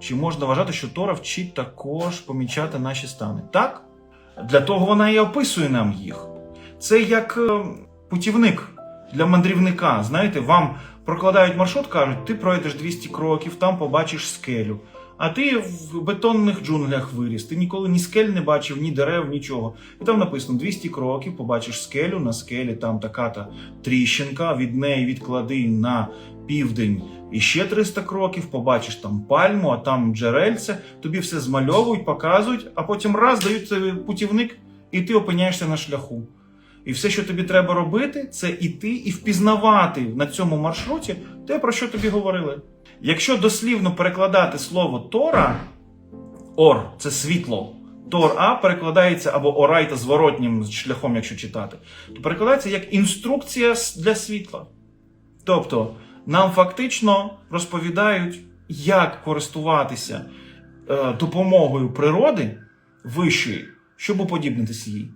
Чи можна вважати, що Тора вчить також помічати наші стани? Так? Для того вона і описує нам їх. Це як е, путівник для мандрівника. Знаєте, вам прокладають маршрут, кажуть, ти пройдеш 200 кроків, там побачиш скелю. А ти в бетонних джунглях виріс. Ти ніколи ні скель не бачив, ні дерев, нічого. І там написано 200 кроків, побачиш скелю, на скелі там така-та тріщинка, від неї відклади на південь і ще 300 кроків, побачиш там пальму, а там джерельце, тобі все змальовують, показують, а потім раз дають тобі путівник, і ти опиняєшся на шляху. І все, що тобі треба робити, це іти і впізнавати на цьому маршруті те, про що тобі говорили. Якщо дослівно перекладати слово Тора, ор це світло. Тор-А перекладається або орайта зворотнім шляхом, якщо читати, то перекладається як інструкція для світла. Тобто, нам фактично розповідають, як користуватися е, допомогою природи вищої, щоб уподібнитися їй.